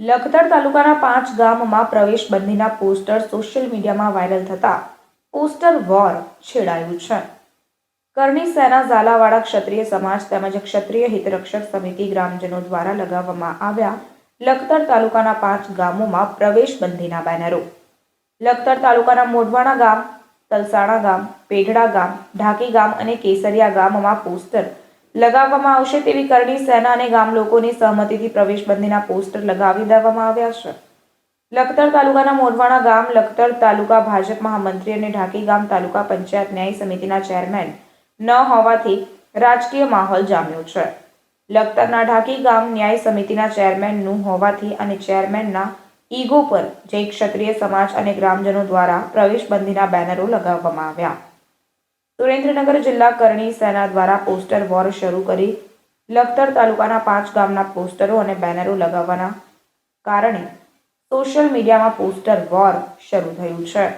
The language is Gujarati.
લખતર તાલુકાના પાંચ ગામમાં પ્રવેશ બંધીના પોસ્ટર સોશિયલ મીડિયામાં વાયરલ થતા પોસ્ટર વોર છેડાયું છે. કરણી સેના ઝાલાવાડા ક્ષત્રિય સમાજ તેમજ ક્ષત્રિય હિતરક્ષક સમિતિ ગ્રામજનો દ્વારા લગાવવામાં આવ્યા લખતર તાલુકાના પાંચ ગામોમાં પ્રવેશ બંધીના બેનરો. લખતર તાલુકાના મોઢવાણા ગામ, તલસાણા ગામ, પેઢડા ગામ, ઢાકી ગામ અને કેસરિયા ગામમાં પોસ્ટર લગાવવામાં આવશે તેવી કરણી સેના અને ગામ લોકોની સહમતિથી પ્રવેશબંધીના પોસ્ટર લગાવી દેવામાં આવ્યા છે. લખતર તાલુકાના મોઢવાણા ગામ, લખતર તાલુકા ભાજપ મહામંત્રી અને ઢાકી ગામ તાલુકા પંચાયત ન્યાય સમિતિના ચેરમેન ન હોવાથી રાજકીય માહોલ જામ્યો છે. લખતરના ઢાકી ગામ ન્યાય સમિતિના ચેરમેનનું હોવાથી અને ચેરમેનના ઈગો પર જય ક્ષત્રિય સમાજ અને ગ્રામજનો દ્વારા પ્રવેશબંધીના બેનરો લગાવવામાં આવ્યા. સુરેન્દ્રનગર જિલ્લા કરણી સેના દ્વારા પોસ્ટર વોર શરૂ કરી લખતર તાલુકાના પાંચ ગામના પોસ્ટરો અને બેનરો લગાવવાના કારણે સોશિયલ મીડિયામાં પોસ્ટર વોર શરૂ થયું છે.